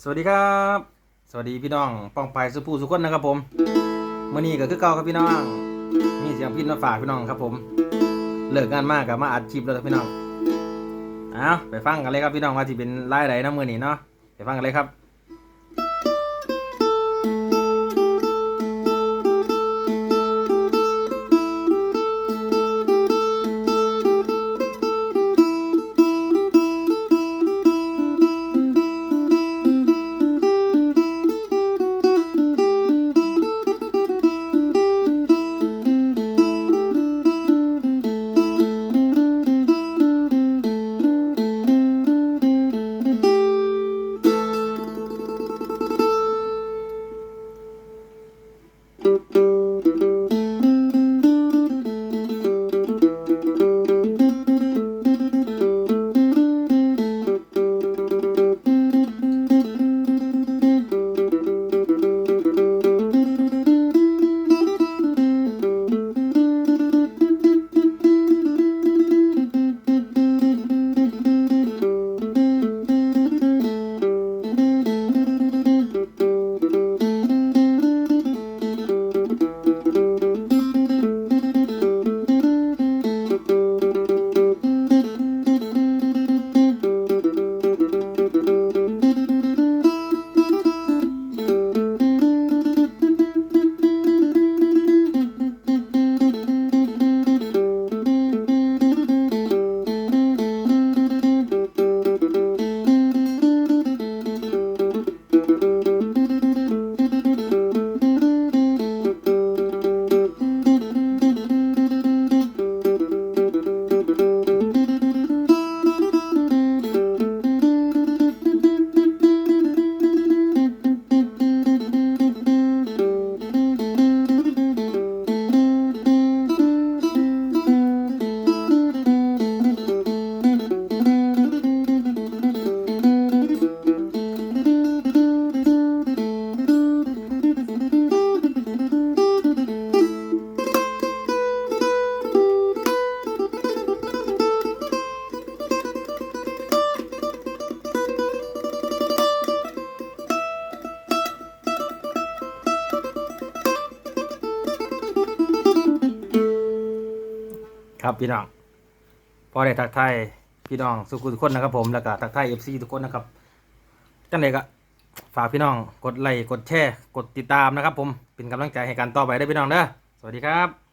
สวัสดีครับ สวัสดีพี่น้องป้องไปสุภูสุคนนะครับผมเมื่อนี้ก็คือเก่าครับพี่น้อง มีเสียงพินมาฝากพี่น้องครับผม เลิกงานมากกับมาอัดคลิปแล้วครับพี่น้อง เอาไปฟังกันเลยครับพี่น้องว่าที่เป็นรายใดนะมื่อนี้เนาะ ไปฟังกันเลยครับ ครับพี่น้องพอได้ทักทายพี่น้องสุขุทุกคนนะครับ ผมแล้วก็ทักทายเอฟซีทุกคนนะครับจังเลยก็ฝากพี่น้องกดไลค์กดแชร์กดติดตามนะครับ ผมเป็นกำลังใจให้กันต่อไปได้พี่น้องเด้อสวัสดีครับ